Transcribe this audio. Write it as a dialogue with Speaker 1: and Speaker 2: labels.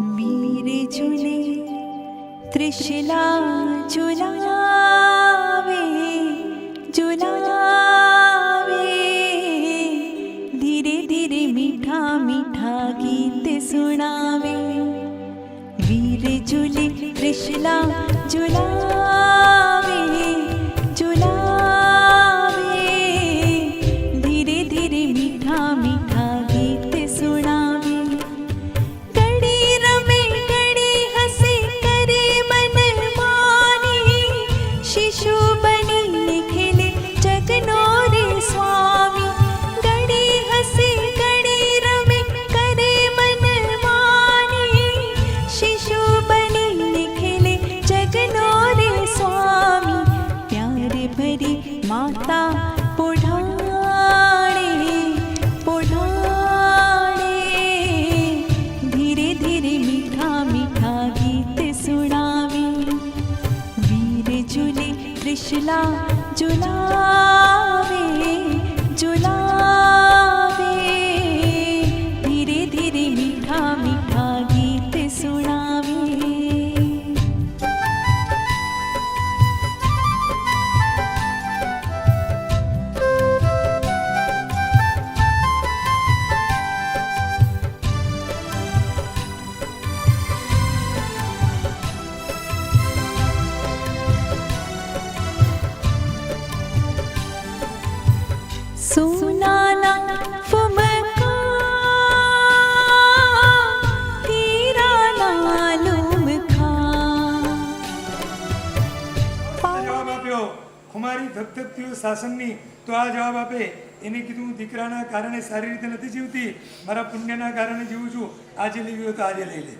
Speaker 1: মীরে চলে তৃষ্ণা জুলাবে জুলাবে ধীরে ধীরে মিঠা মিঠা গীত শোনাবে। वीर जुले कृष्णा जुलावे जुलावे धीरे धीरे मीठा मीठा शिला जुना સોનાના ફુમકા લુમખા
Speaker 2: જવાબ આપ્યો ખુમારી ધગધગતીઓ શાસનની તો આ જવાબ આપે એને કીધું દીકરાના કારણે સારી રીતે નથી જીવતી મારા પુણ્યના કારણે જીવું છું આજે લેવી હોય તો આજે લઈ લે